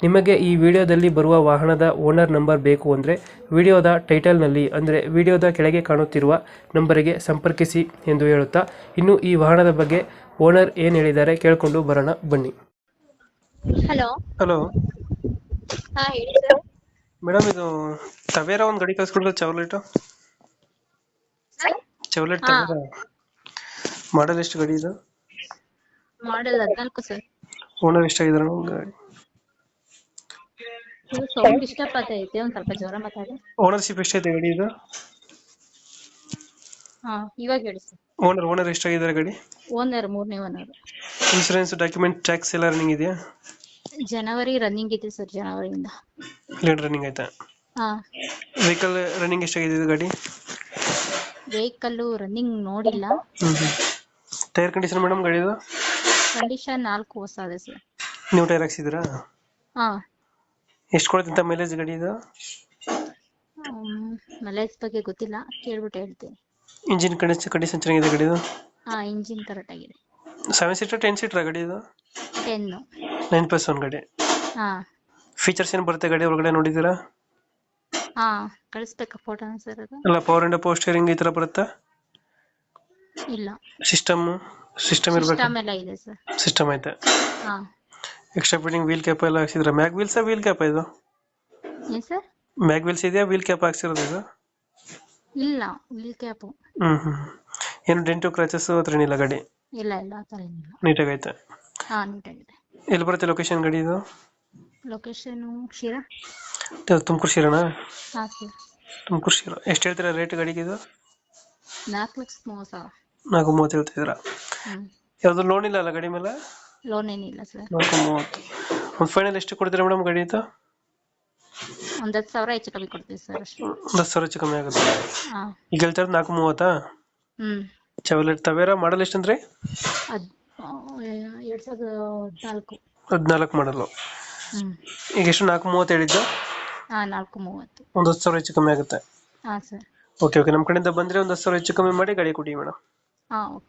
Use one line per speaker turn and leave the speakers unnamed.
ನಿಮಗೆ ಈ ವಿಡಿಯೋದಲ್ಲಿ ಬರುವ ವಾಹನದ ಓನರ್ ನಂಬರ್ ಬೇಕು ಅಂದರೆ ವಿಡಿಯೋದ ಟೈಟಲ್ನಲ್ಲಿ ಅಂದರೆ ವಿಡಿಯೋದ ಕೆಳಗೆ ಕಾಣುತ್ತಿರುವ ನಂಬರಿಗೆ ಸಂಪರ್ಕಿಸಿ ಎಂದು ಹೇಳುತ್ತಾ ಇನ್ನು ಈ ವಾಹನದ ಬಗ್ಗೆ ಓನರ್ ಏನು ಹೇಳಿದ್ದಾರೆ ಕೇಳಿಕೊಂಡು ಬರೋಣ ಬನ್ನಿ.
ಹಲೋ.
ಹಲೋ.
ಹಾ ಹೇಳಿ ಸರ್.
ಮೇಡಮ್ ಇದು ತವೇರ ಒಂದು ಗಡಿ ಕಳ್ಸ್ಕೊಡ್ಲ ಚವಲೆಟು? ಚೌಲೆಟ್
ಹಾ.
ಮಾಡಲ್ ಎಷ್ಟು ಗಡಿ ಇದು?
ಮಾಡೆಲ್ ಹದಿನಾಲ್ಕು ಸರ್.
ಓನರ್ ಎಷ್ಟಾಗಿದ್ದಾರೆ ಗಾಡಿ
ಸೌಂಡ್ ಡಿಸ್ಟರ್ಬ್ ಆಗ್ತೈತೆ ಒಂದ್ ಸ್ವಲ್ಪ ಜ್ವರ ಮಾತಾಡಿ.
ಓನರ್ಶಿಪ್ ಎಷ್ಟೈತೆ ಗಾಡಿ ಇದು?
ಹಾ ಇವಾಗ ಹೇಳಿ ಸರ್.
ಓನರ್ ಓನರ್ ಎಷ್ಟಾಗಿದ್ದಾರೆ ಗಾಡಿ?
ಓನರ್ ಮೂರನೇ ಓನರ್
ಇನ್ಶೂರೆನ್ಸ್ ಡಾಕ್ಯುಮೆಂಟ್ ಟ್ಯಾಕ್ಸ್ ಎಲ್ಲ ರನ್ನಿಂಗ್ ಇದೆಯಾ?
ಜನವರಿ ರನ್ನಿಂಗ್ ಇದೆ ಸರ್ ಜನವರಿಯಿಂದ
ಇಲ್ಲ ರನ್ನಿಂಗ್ ಆಯ್ತಾ?
ಹಾ.
ವೆಹಿಕಲ್ ರನ್ನಿಂಗ್ ಎಷ್ಟಾಗಿದೆ ಇದು ಗಾಡಿ?
ವೆಹಿಕಲ್ ರನ್ನಿಂಗ್ ನೋಡಿಲ್ಲ.
ಟೈರ್ ಕಂಡೀಷನ್ ಮೇಡಮ್ ಗಾಡಿದು
ಕಂಡೀಷನ್ ನಾಲ್ಕು ಹೊಸ ಇದೆ ಸರ್.
ನೀವು ಟೈರ್ ಹಾಕ್ಸಿದ್ದೀರಾ?
ಹಾ.
ಎಷ್ಟು ಕೊಡ್ತಿಂತ ಮೈಲೇಜ್ ಗಾಡಿ ಇದು?
ಮಲೇಜ್ ಬಗ್ಗೆ ಗೊತ್ತಿಲ್ಲ ಕೇಳ್ಬಿಟ್ಟು ಹೇಳ್ತೀನಿ.
ಇಂಜಿನ್ ಕಂಡೀಷನ್ ಕಂಡೀಷನ್ ಚೆನ್ನಾಗಿದೆ ಗಾಡಿದು
ಹಾ ಇಂಜಿನ್ ಕರೆಕ್ಟ್ ಆಗಿದೆ.
ಸೆವೆನ್ ಸೀಟರ್ ಟೆನ್ ಸೀಟರ್ ಗಾಡಿ ಇದು?
ಟೆನ್
ನೈನ್ ಪ್ಲಸ್ ಒನ್ ಗಾಡಿ.
ಹಾ.
ಫೀಚರ್ಸ್ ಏನು ಬರುತ್ತೆ ಗಾಡಿ ಒಳಗಡೆ ನೋಡಿದ್ದೀರಾ?
ಹಾ ಕಳಿಸ್ಬೇಕಾ ಫೋಟೋ ಸರ್ ಅದು?
ಎಲ್ಲ ಪವರ್ ಅಂಡ್ ಪೋಸ್ಟ್ ಸ್ಟೀರಿಂಗ್ ಈ ಥರ ಬರುತ್ತಾ?
ಇಲ್ಲ.
ಸಿಸ್ಟಮ್ ಸಿಸ್ಟಮ್ ಇರಬೇಕು?
ಸಿಸ್ಟಮ್ ಎಲ್ಲ ಇದೆ ಸರ್
ಸಿಸ್ಟಮ್ ಐತೆ.
ಹಾ.
ಎಕ್ಸ್ಟ್ರಾ ಫಿಟ್ಟಿಂಗ್ ವೀಲ್ ಕ್ಯಾಪ್ ಎಲ್ಲ ಹಾಕ್ಸಿದ್ರೆ? ಮ್ಯಾಗ್ ವೀಲ್ಸ್ ವೀಲ್ ಕ್ಯಾಪ್ ಇದು?
ಏನ್ ಸರ್
ಮ್ಯಾಗ್ ವೀಲ್ಸ್ ಇದೆಯಾ? ವೀಲ್ ಕ್ಯಾಪ್ ಹಾಕ್ಸಿರೋದು ಇದು?
ಇಲ್ಲ ವೀಲ್ ಕ್ಯಾಪ್
ಹ್ಮ್ ಹ್ಮ್ ಏನು ಡೆಂಟು ಕ್ರಾಚಸ್ ಹತ್ರ ಏನಿಲ್ಲ ಗಾಡಿ?
ಇಲ್ಲ ಇಲ್ಲ ಆ ಥರ ಏನಿಲ್ಲ.
ನೀಟಾಗೈತೆ?
ಹಾ ನೀಟಾಗಿದೆ.
ಎಲ್ಲಿ ಬರುತ್ತೆ ಲೊಕೇಶನ್ ಗಾಡಿ ಇದು?
ಲೊಕೇಶನು ಶಿರಾ.
ತುಮಕೂರು ಶಿರನಾ?
ಹಾ ಸರ್
ತುಮಕೂರು ಶಿರ. ಎಷ್ಟು ಹೇಳ್ತೀರಾ ರೇಟ್ ಗಾಡಿಗೆ ಇದು?
ನಾಲ್ಕು ಲಕ್ಷ ಮೂವತ್ತು ಸಾವಿರ.
ನಾಲ್ಕು ಮೂವತ್ತು ಹೇಳ್ತಿದ್ದೀರಾ ಯಾವುದು ಲೋನ್ ಇಲ್ಲ ಅಲ್ಲ ಗಾಡಿ ಮೇಲೆ?
ಲೋನ್ ಏನಿಲ್ಲ ಸರ್.
ನಾಲ್ಕು ಮೂವತ್ತು ಒಂದು ಫೈನಲ್ ಎಷ್ಟು ಕೊಡ್ತೀರಾ ಮೇಡಮ್ ಗಾಡಿ ಅಂತ
ಒಂದ್ ಹತ್ತು ಸಾವಿರ ಹೆಚ್ಚು ಕಮ್ಮಿ ಕೊಡ್ತೀವಿ ಸರ್ ಅಷ್ಟೇ.
ಒಂದು ಹತ್ತು ಸಾವಿರ ಹೆಚ್ಚು ಕಮ್ಮಿ ಆಗುತ್ತೆ.
ಹಾ.
ಈಗ ಹೇಳ್ತಾರೆ ನಾಲ್ಕು ಮೂವತ್ತಾ?
ಹ್ಮ್.
ಚವಲೆಟ್ ತವೇರ? ಮಾಡಲ್ ಎಷ್ಟಂದ್ರೆ?
ಅದ್ ಆ, ಎರಡ್ ಸಾವಿರದ ಹದಿನಾಲ್ಕು.
ಹದಿನಾಲ್ಕು ಮಾಡಲು.
ಹ್ಮ್.
ಈಗ ಎಷ್ಟು ನಾಲ್ಕು ಮೂವತ್ತು ಹೇಳಿದ್ದು?
ಹಾ ನಾಲ್ಕು ಮೂವತ್ತು.
ಒಂದು ಹತ್ತು ಸಾವಿರ ಹೆಚ್ಚು ಕಮ್ಮಿ ಆಗುತ್ತೆ.
ಹಾ ಸರ್.
Okay okay. ನಮ್ಮ ಕಡೆಯಿಂದ ಬಂದ್ರೆ ಒಂದು ಹತ್ತು ಸಾವಿರ ಹೆಚ್ಚು ಕಮ್ಮಿ ಮಾಡಿ ಗಾಡಿ ಕೊಡಿ ಮೇಡಮ್.
ಹಾ ಓಕೆ.